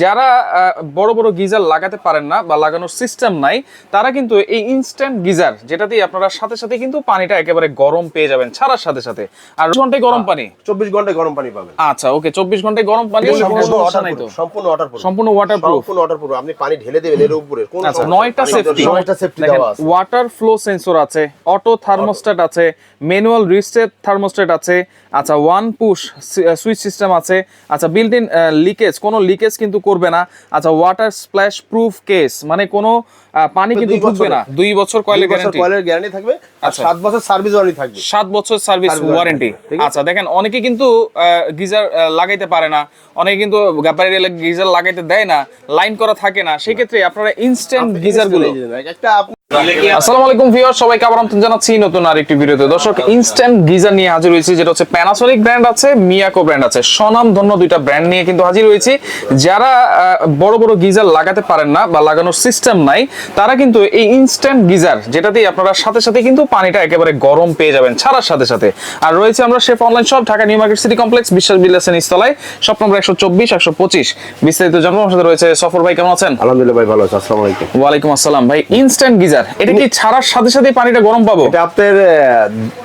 যারা বড় বড় গিজার লাগাতে পারেন না বা লাগানোর সিস্টেম নাই তারা কিন্তু এই ইনস্ট্যান্ট গিজার যেটাতেই আপনারা সাথে সাথে কিন্তু পানিটা একেবারে গরম পেয়ে যাবেন ছাড়ার সাথে সাথে। আর ঘন্টায় গরম পানি? চব্বিশ ঘন্টায় গরম পানি পাবেন। আচ্ছা ওকে চব্বিশ ঘন্টায় গরম পানি সম্পূর্ণ waterproof, সম্পূর্ণ ওয়াটার সম্পূর্ণ ওয়াটার আপনি পানি ঢেলে দেবেন এর উপরে আচ্ছা নয়টা সেফটি নয়টা সেফটি দেওয়া আছে। ওয়াটার ফ্লো সেন্সর আছে অটো থার্মোস্ট্যাট আছে ম্যানুয়াল রিস্টেট থার্মোস্ট্যাট আছে আচ্ছা ওয়ান পুশ সুইচ সিস্টেম আছে আচ্ছা বিল্ট ইন লিকেজ কোনো লিকেজ কিন্তু করবে না। আচ্ছা ওয়াটার স্প্ল্যাশ প্রুফ কেস মানে কোনো পানি কিন্তু ঢুকবে না। দুই বছর কয়েলের গ্যারান্টি কয়েলের গ্যারান্টি থাকবে আর আচ্ছা। সাত বছর সার্ভিস ওয়ারেন্টি থাকবে। সাত বছর সার্ভিস ওয়ারেন্টি? আচ্ছা দেখেন অনেকে কিন্তু গিজার লাগাইতে পারে না। অনেকে কিন্তু ব্যাপারে গিজার লাগাইতে দেয় না লাইন করা থাকে না। সেক্ষেত্রে আপনারা ইনস্ট্যান্ট গিজারগুলো একটা আসসালামু আলাইকুম ভিউয়ার সবাইকে আবার আমন্ত্রণ জানাচ্ছি নতুন আরেকটি ভিডিওতে। দর্শক ইনস্ট্যান্ট গিজার নিয়ে হাজির হয়েছি যেটা হচ্ছে প্যানাসোনিক ব্র্যান্ড আছে মিয়াকো ব্র্যান্ড আছে। দুইটা ব্র্যান্ড নিয়ে কিন্তু হাজির হয়েছি। যারা বড় বড় গিজার লাগাতে পারেন না বা লাগানোর সিস্টেম নাই তারা কিন্তু এই ইনস্ট্যান্ট গিজার যেটাতেই আপনারা সাথে সাথে কিন্তু পানিটা একেবারে গরম পেয়ে যাবেন ছাড়ার সাথে সাথে। আর রয়েছে আমরা chef online shop Dhaka new market city complex বিশ্বাস বিলাসেন ইস্তলায় শপ নম্বর একশো চব্বিশ একশো পঁচিশ। বিস্তারিত জানব আমার সাথে রয়েছে সফর ভাই কেমন আছেন? আলহামদুলিল্লাহ ভাই ভালো আছে। আসসালামু আলাইকুম। ওয়ালাইকুম আসসালাম ভাই। ইনস্ট্যান্ট গিজার এটা কি ছাড়ার সাথে সাথে পানিটা গরম পাবো? এটা আপনার আহ,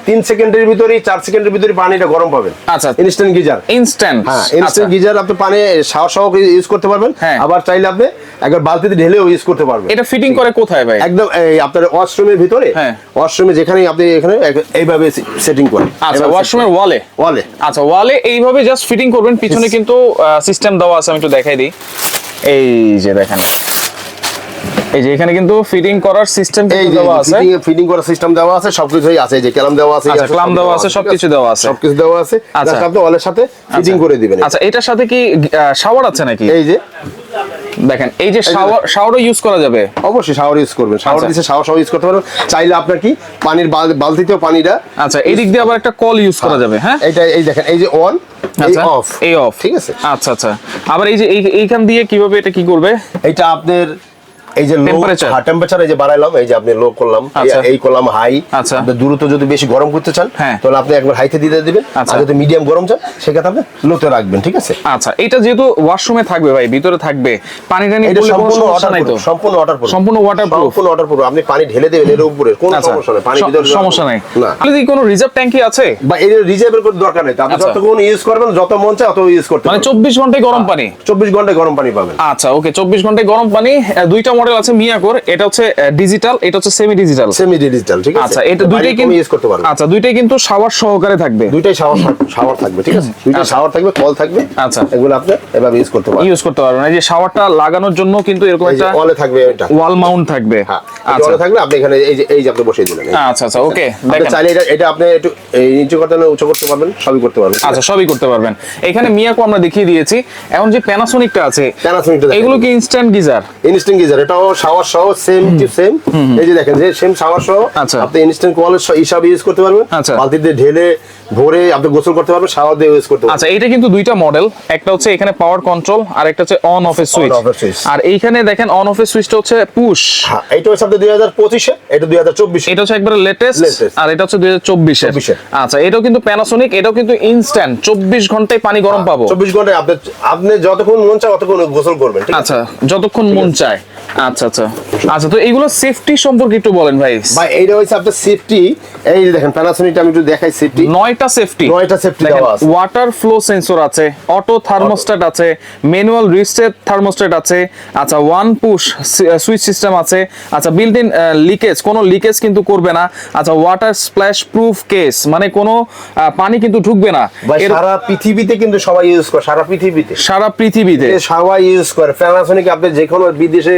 তিন সেকেন্ডের ভিতরেই চার সেকেন্ডের ভিতরে পানিটা গরম পাবেন আচ্ছা। Instant geyser. ইনস্ট্যান্ট হ্যাঁ ইনস্ট্যান্ট গিজার আপনি পানি শাওয়ার সহ ইউজ করতে পারবেন। হ্যাঁ। আবার চাইলে আপনি একবার বালতিতে ঢেলেও ইউজ করতে পারবেন। এটা ফিটিং করে কোথায় ভাই? একদম এই আপনার ওয়াশরুমের ভিতরে। হ্যাঁ। ওয়াশরুমে যেখানে আপনি এখানে এইভাবে সেটিং করেন। আচ্ছা ওয়াশরুমের ওয়ালে ওয়ালে আচ্ছা ওয়ালে এইভাবে জাস্ট ফিটিং করবেন পিছনে কিন্তু সিস্টেম দেওয়া আছে আমি একটু দেখাই দিই। এই যে দেখেন। এই যে এখানে কিন্তু ফিটিং করার সিস্টেম এই দেওয়া আছে। ফিটিং ফিটিং করার সিস্টেম দেওয়া আছে সবকিছুই আছে এই যে ক্যালাম দেওয়া আছে আচ্ছা, ক্লাম দেওয়া আছে, সবকিছু দেওয়া আছে। সবকিছু দেওয়া আছে। আচ্ছা। জাস্ট আপনি ওয়ালের সাথে ফিটিং করে দিবেন। আচ্ছা এটার সাথে কি শাওয়ার আছে নাকি? এই যে। দেখেন এই যে শাওয়ার শাওয়ারও ইউজ করা যাবে। অবশ্যই শাওয়ার ইউজ করবেন। শাওয়ার আচ্ছা। দিছে শাওয়ার সহ ইউজ করতে পারবেন। চাইলে আপনার কি পানির বাল- বালতিতেও পানিটা আচ্ছা এই দিক দিয়ে আবার একটা কল ইউজ করা যাবে হ্যাঁ? এটা এই দেখেন এই যে অন এই আচ্ছা অফ এই অফ ঠিক আছে? আচ্ছা আচ্ছা। আবার এই যে এইখান দিয়ে কীভাবে এটা কি করবে? এটা আপনার এই যে লো টেম্পারেচার এই যে বাড়াইলাম এই যে আপনি লো করলাম আচ্ছা। এই- এই করলাম হাই আচ্ছা। আপনি দ্রুত যদি বেশি গরম করতে চান হ্যাঁ। তাহলে আপনি একবার হাইতে দিয়ে দিবেন। আচ্ছা। আর যদি মিডিয়াম গরম চান সেক্ষেত্রে আপনি লোতে রাখবেন ঠিক আছে? আচ্ছা এটা যেহেতু ওয়াশরুমে থাকবে ভাই ভিতরে থাকবে পানি টানি এটা সম্পূর্ণ সমস্যা নাই তো? সম্পূর্ণ ওয়াটারপ্রুফ সম্পূর্ণ waterproof? সম্পূর্ণ ওয়াটারপ্রুফ আপনি পানি ঢেলে দেবেন এর উপরে কোনো আচ্ছা। সমস্যা নেই পানি ভিতরে সমস্যা নাই। না। তাহলে কি কোনো রিজার্ভ ট্যাঙ্কি আছে? বা এর রিজার্ভের কোনো দরকার নেই। আপনি আচ্ছা। যতক্ষণ ইউজ করবেন যত মন চায় অত ইউজ করতে মানে পারবেন। চব্বিশ ঘন্টায় গরম পানি? চব্বিশ ঘন্টায় গরম পানি পাবেন। আচ্ছা ওকে চব্বিশ ঘন্টায় গরম পানি দুইটা মডেল আছে মিয়াকোর এটা হচ্ছে ডিজিটাল এটা হচ্ছে সেমি ডিজিটাল সেমি ডিজিটাল ঠিক আছে? আচ্ছা এটা দুইটাই কিন্তু ইউজ করতে পারবেন আচ্ছা দুইটাই কিন্তু শাওয়ার সহকারে থাকবে। দুইটাই শাওয়ার শাওয়ার থাকবে ঠিক আছে? দুইটাই শাওয়ার থাকবে কল থাকবে আচ্ছা। এগুলো আপনি এভাবে ইউজ করতে পারবেন। ইউজ করতে পারবেন। এই যে শাওয়ারটা লাগানোর জন্য কিন্তু এরকম একটা ওয়ালে থাকবে এটা। ওয়াল মাউন্ট থাকবে। হ্যাঁ আচ্ছা। ওয়ালে থাকলে আপনি এখানে এই যে এই যে আপনি বসিয়ে দিলেন আচ্ছা আচ্ছা ওকে দেখেন চাইলে এটা এটা আপনি একটু এই নিচু করতে পারবেন উঁচু করতে পারবেন সবই করতে পারবেন আচ্ছা সবই করতে পারবেন। এখানে মিয়াকো আমরা দেখিয়ে দিয়েছি। এখন যে প্যানাসোনিকটা আছে Panasonic টা দেখেন। এগুলো কি ইনস্ট্যান্ট গিজার? ইনস্ট্যান্ট গিজার এটাও শাওয়ার সহ সেম টু সেম এই যে দেখেন যে সেম শাওয়ার সহ আচ্ছা। আপনি ইনস্ট্যান্ট কল হিসাবে ইউজ করতে পারবেন আচ্ছা। বালতিতে ঢেলে ভরে আপনি গোসল করতে পারবেন শাওয়ার দিয়ে ইউজ করতে পারবেন আচ্ছা এটা কিন্তু দুইটা মডেল একটা হচ্ছে এখানে পাওয়ার কন্ট্রোল আর একটা হচ্ছে অন অফের সুইচ আর এইখানে দেখেন অন অফের সুইচটা হচ্ছে পুশ হ্যাঁ এটা হচ্ছে আপনার দুই হাজার এটা দুই হাজার চব্বিশে। এটা হচ্ছে একবারে লেটেস্ট আর এটা হচ্ছে দুই হাজার চব্বিশের 24 আচ্ছা এটাও কিন্তু প্যানাসোনিক এটাও কিন্তু ইনস্ট্যান্ট চব্বিশ ঘন্টায় পানি গরম পাবো। চব্বিশ ঘন্টায় আপনি আপনি যতক্ষণ মন চায় ততক্ষণ গোসল করবেন ঠিক আছে? আচ্ছা যতক্ষণ মন চায়। আচ্ছা আচ্ছা। আচ্ছা তো এইগুলো সেফটি সম্পর্কে একটু বলেন ভাই। ভাই এইটা হচ্ছে আপনার সেফটি এই দেখেন প্যানাসোনিকটা আমি একটু দেখাই সেফটি নয়টা সেফটি নয়টা safety দেওয়া আছে। ওয়াটার ফ্লো সেন্সর আছে অটো থার্মোস্ট্যাট আছে ম্যানুয়াল রিস্টেট থার্মোস্ট্যাট আছে আচ্ছা ওয়ান পুশ সুইচ সিস্টেম আছে আচ্ছা বিল্ট ইন লিকেজ কোনো লিকেজ কিন্তু করবে না। আচ্ছা ওয়াটার স্প্ল্যাশ প্রুফ কেস মানে কোনো পানি কিন্তু ঢুকবে না। সারা পৃথিবীতে কিন্তু সবাই ইউজ করে সারা পৃথিবীতে। সারা পৃথিবীতে। সবাই ইউজ করে। প্যানাসোনিক আপনি যে কোনো বিদেশে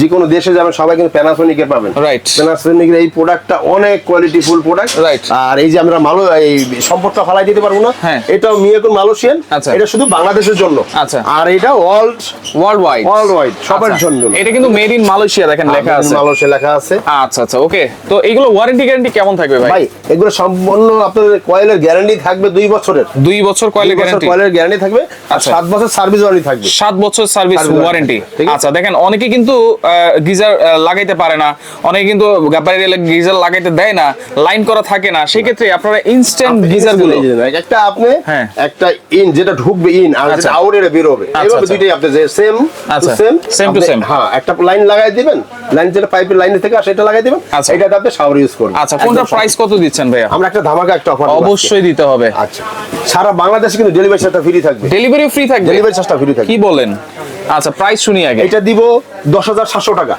যে কোনো দেশে যাবেন সবাই কিন্তু প্যানাসোনিক পাবেন। রাইট প্যানাসোনিক এই প্রোডাক্টটা অনেক কোয়ালিটি ফুল প্রোডাক্ট রাইট আর এই যে আমরা মালো এই সম্পদটা ফালাই দিতে পারব না। হ্যাঁ। এটাও মিয়াকুন মালয়েশিয়ান আচ্ছা। এটা শুধু বাংলাদেশের জন্য। আচ্ছা। আর এটা world world wide world wide সবার জন্য। এটা কিন্তু মেড ইন মালয়েশিয়া দেখেন লেখা আছে। মালয়েশিয়া লেখা আছে। আচ্ছা আচ্ছা ওকে। তো এইগুলো ওয়ারেন্টি গ্যারান্টি কেমন থাকবে ভাই? ভাই এগুলো সম্পূর্ণ আপনার কয়েলের গ্যারান্টি থাকবে দুই বছরের। দুই বছর কয়েলের গ্যারান্টি কয়েলের গ্যারান্টি থাকবে আর আচ্ছা। সাত বছর সার্ভিস ওয়ারেন্টি থাকবে। সাত বছর সার্ভিস ওয়ারেন্টি? আচ্ছা দেখেন অনেকে কিন্তু গিজার লাগাইতে পারে না। অনেকে কিন্তু ব্যাপারে গিজার লাগাইতে দেয় না লাইন করা থাকে না। সেই ক্ষেত্রে আপনারা ইনস্ট্যান্ট গিজারগুলো। একটা আপনি হ্যাঁ। একটা ইন যেটা ঢুকবে ইন আর। যেটা আউট এর বের হবে আচ্ছা, এইভাবে আচ্ছা। দুইটাই আপনি যে সেম আচ্ছা, সেম same to হ্যাঁ একটা লাইন লাগাই দিবেন। লাইন যেটা পাইপের লাইন থেকে আসে এটা লাগাই দিবেন। আচ্ছা। আপনি শাওয়ার ইউজ করবেন। আচ্ছা কোনটা প্রাইস কত দিচ্ছেন ভাইয়া? আমরা একটা ধামাকা একটা অফার অবশ্যই দিতে হবে। আচ্ছা। সারা বাংলাদেশে কিন্তু ডেলিভারি চার্জটা ফ্রি থাকবে। ডেলিভারি ফ্রি থাকবে? ডেলিভারি চার্জটা ফ্রি থাকবে। কি বলেন? আচ্ছা প্রাইস শুনি আগে। এটা দিব দশ হাজার সাতশো টাকা।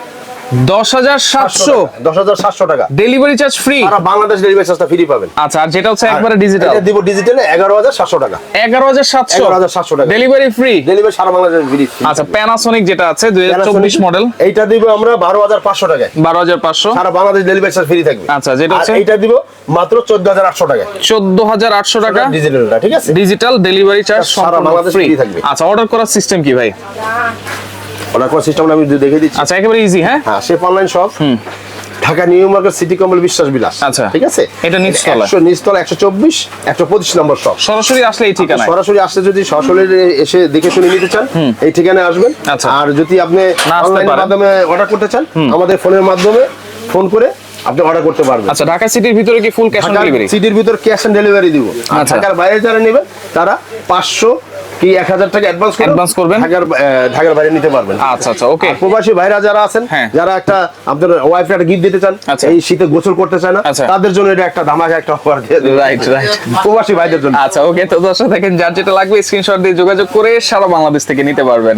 দশ হাজার সাতশো। দশ হাজার সাতশো টাকা। ডেলিভারি চার্জ ফ্রি সারা বাংলাদেশ ডেলিভারি চার্জটা ফ্রি পাবেন। আচ্ছা আর যেটা হচ্ছে একবারে ডিজিটাল দিব ডিজিটালে এগারো হাজার সাতশো টাকা। এগারো হাজার সাতশো। এগারো হাজার সাতশো টাকা। ডেলিভারি ফ্রি ডেলিভারি সারা বাংলাদেশ ফ্রি আচ্ছা প্যানাসোনিক যেটা আছে দুই হাজার চব্বিশ মডেল এইটা দিব আমরা বারো হাজার পাঁচশো টাকায়। বারো হাজার পাঁচশো। সারা বাংলাদেশ ডেলিভারি চার্জ ফ্রি থাকবে। আচ্ছা, যেটা হচ্ছে- এইটা দিব মাত্র চোদ্দ হাজার আটশো টাকায়। চোদ্দ হাজার আটশো টাকা। ডিজিটালটা ঠিক আছে? ডিজিটাল ডেলিভারি চার্জ সারা বাংলাদেশ ফ্রি থাকবে। আচ্ছা অর্ডার করার সিস্টেম কি ভাই? অর্ডার করার সিস্টেমটা আমি দেখে দিচ্ছি। আচ্ছা একেবারে ইজি হ্যাঁ? হ্যাঁ online shop Dhaka new market city Kamal Biswas Bilas. আচ্ছা। ঠিক আছে? এটা নিচতলা। একশো নিচতলা একশো চব্বিশ একশো পঁচিশ নম্বর শপ সরাসরি আসলে এই ঠিকানায়। সরাসরি আসতে যদি সরাসরি এসে দেখে শুনে নিতে চান এই ঠিকানায় আসবেন। আচ্ছা। আর যদি আপনি অনলাইনের মাধ্যমে অর্ডার করতে চান আমাদের ফোনের মাধ্যমে ফোন করে আপনি অর্ডার করতে পারবেন। আচ্ছা ঢাকা সিটির ভিতরে কি ফুল ক্যাশ অন ডেলিভারি সিটির ভিতর ক্যাশ অন ডেলিভারি দিব। আচ্ছা। ঢাকার বাইরে যারা নেবেন তারা পাঁচশো কি এক হাজার টাকা অ্যাডভান্স অ্যাডভান্স করবেন। ঢাকার ঢাকার বাইরে নিতে পারবেন আচ্ছা আচ্ছা ওকে প্রবাসী ভাইরা যারা আছেন হ্যাঁ। যারা একটা আপনার ওয়াইফ একটা গিফট দিতে চান আচ্ছা। এই শীতে গোসল করতে চায় না আচ্ছা। তাদের জন্য এটা একটা ধামাকা একটা অফার দিয়ে। রাইট রাইট প্রবাসী ভাইদের জন্য আচ্ছা ওকে তো দর্শক দেখেন যার যেটা লাগবে স্ক্রিনশট দিয়ে যোগাযোগ করে সারা বাংলাদেশ থেকে নিতে পারবেন